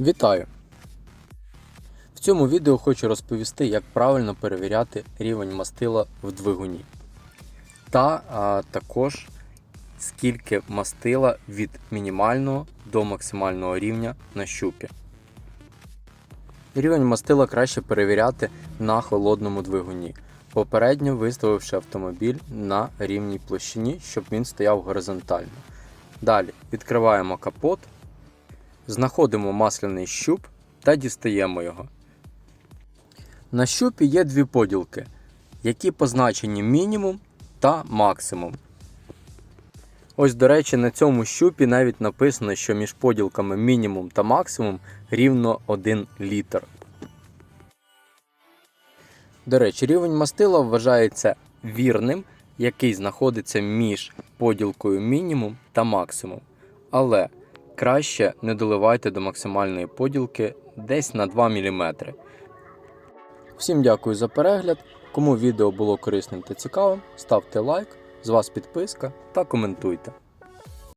Вітаю! В цьому відео хочу розповісти, як правильно перевіряти рівень мастила в двигуні. Та а, також скільки мастила від мінімального до максимального рівня на щупі. Рівень мастила краще перевіряти на холодному двигуні, попередньо виставивши автомобіль на рівній площині, щоб він стояв горизонтально. Далі відкриваємо капот, знаходимо масляний щуп та дістаємо його. На щупі є дві поділки, які позначені мінімум та максимум. Ось, до речі, на цьому щупі навіть написано, що між поділками мінімум та максимум рівно 1 літр. До речі, рівень мастила вважається вірним, який знаходиться між поділкою мінімум та максимум. Але краще не доливайте до максимальної поділки десь на 2 мм. Всім дякую за перегляд. Кому відео було корисним та цікавим, ставте лайк, з вас підписка та коментуйте.